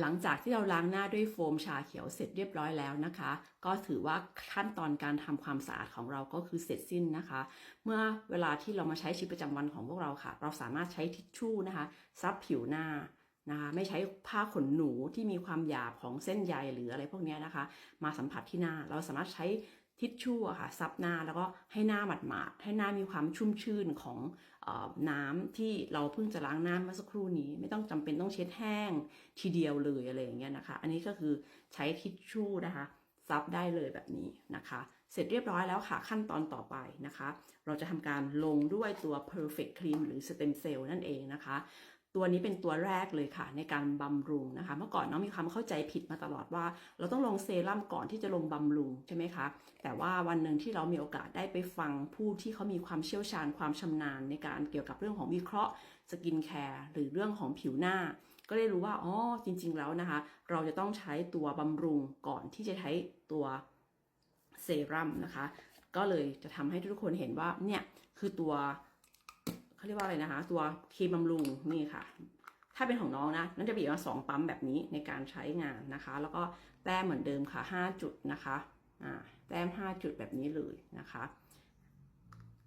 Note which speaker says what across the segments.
Speaker 1: หลังจากที่เราล้างหน้าด้วยโฟมชาเขียวเสร็จเรียบร้อยแล้วนะคะ ก็ถือว่าขั้นตอนการทำความสะอาดของเราก็คือเสร็จสิ้นนะคะ เมื่อเวลาที่เรามาใช้ชีวิตประจำวันของพวกเราค่ะ เราสามารถใช้ทิชชู่นะคะซับผิวหน้านะคะไม่ใช้ผ้าขนหนูที่มีความหยาบของเส้นใยหรืออะไรพวกนี้นะคะ มาสัมผัสที่หน้า เราสามารถใช้ ทิชชู่อะค่ะซับหน้าแล้วก็ให้หน้าหมาดๆให้หน้ามีความชุ่มชื่นของอน้ำที่เราเพิ่งจะล้างหน้าเมื่อสักครู่นี้ ไม่ต้องจำเป็นต้องเช็ดแห้งทีเดียวเลยอะไรอย่างเงี้ยนะคะ อันนี้ก็คือใช้ทิชชู่นะคะซับได้เลยแบบนี้นะคะ เสร็จเรียบร้อยแล้วค่ะขั้นตอนต่อไปนะคะ เราจะทำการลงด้วยตัว perfect cream หรือ stem cell นั่นเองนะคะ ตัวนี้เป็นตัวแรกเลยค่ะ ในการบำรุงนะคะ เมื่อก่อนน้องมีความเข้าใจผิดมาตลอดว่า เราต้องลงเซรั่มก่อนที่จะลงบำรุงใช่ไหมคะ แต่ว่าวันหนึ่งที่เรามีโอกาสได้ไปฟังผู้ที่เขามีความเชี่ยวชาญความชำนาญ ในการเกี่ยวกับเรื่องของวิเคราะห์สกินแคร์หรือเรื่องของผิวหน้า ก็ได้รู้ว่าอ๋อจริง ๆ แล้วนะคะ เราจะต้องใช้ตัวบำรุงก่อนที่จะใช้ตัวเซรั่มนะคะ ก็เลยจะทำให้ทุกคนเห็นว่าเนี่ยคือตัว เขาเรียกว่าอะไรนะคะ ตัวครีมบำรุงนี่ค่ะ ถ้าเป็นของน้องนะนั่นจะมีมาสองปั๊มแบบนี้ในการใช้งานนะคะ แล้วก็แต้มเหมือนเดิมค่ะ5จุดนะคะอ่าแต้ม5จุดแบบนี้เลยนะคะ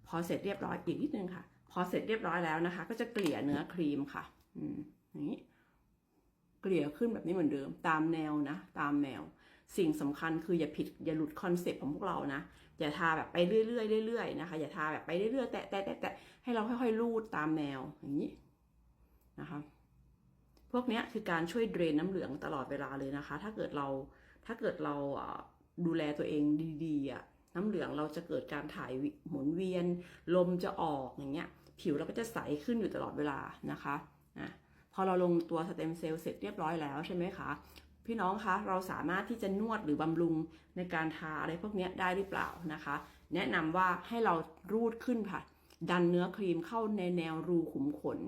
Speaker 1: พอเสร็จเรียบร้อยอีกนิดนึงค่ะ พอเสร็จเรียบร้อยแล้วนะคะ ก็จะเกลี่ยเนื้อครีมค่ะ อืมนี้เกลี่ยขึ้นแบบนี้เหมือนเดิม ตามแนวนะ ตามแนว สิ่งสำคัญคืออย่าผิดอย่าหลุดคอนเซปต์ของพวกเรานะ อย่าทาแบบไปเรื่อยๆเรื่อยๆนะคะ อย่าทาแบบไปเรื่อยๆแตะแตะแตะแตะให้เราค่อยๆลูดตามแนวอย่างนี้นะคะ พวกเนี้ยคือการช่วยเดรนน้ำเหลืองตลอดเวลาเลยนะคะ ถ้าเกิดเราถ้าเกิดเราดูแลตัวเองดีๆอะน้ำเหลืองเราจะเกิดการถ่ายหมุนเวียน ลมจะออกอย่างเงี้ย ผิวเราก็จะใสขึ้นอยู่ตลอดเวลานะคะอะพอเราลงตัวสเต็มเซลล์เสร็จเรียบร้อยแล้วใช่ไหมคะ พี่น้องคะเราสามารถที่จะนวดหรือบำรุงในการทาอะไรพวกนี้ได้หรือเปล่านะคะ แนะนำว่าให้เรารูดขึ้นค่ะ ดันเนื้อครีมเข้าในแนวรูขุมขน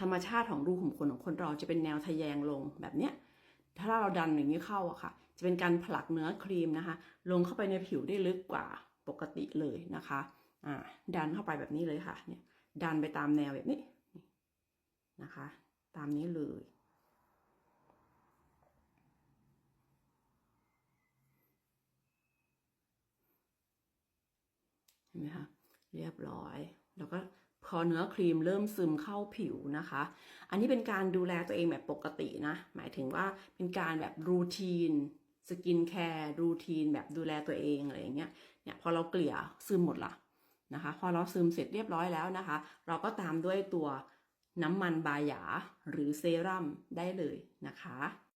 Speaker 1: ธรรมชาติของรูขุมขนของคนเราจะเป็นแนวทะแยงลงแบบเนี้ยถ้าเราดันอย่างนี้เข้าอะค่ะ จะเป็นการผลักเนื้อครีมนะคะ ลงเข้าไปในผิวได้ลึกกว่าปกติเลยนะคะอ่าดันเข้าไปแบบนี้เลยค่ะเนี่ยดันไปตามแนวแบบนี้นะคะ ตามนี้เลย ห็นไหมคะเรียบร้อย แล้วก็พอเนื้อครีมเริ่มซึมเข้าผิวนะคะ อันนี้เป็นการดูแลตัวเองแบบปกตินะ หมายถึงว่าเป็นการแบบรูทีนสกินแคร์รูทีนแบบดูแลตัวเองอะไรอย่างเงี้ย เนี่ยพอเราเกลี่ยซึมหมดละนะคะ พอเราซึมเสร็จเรียบร้อยแล้วนะคะ เราก็ตามด้วยตัวน้ำมันบาหยาหรือเซรั่มได้เลยนะคะ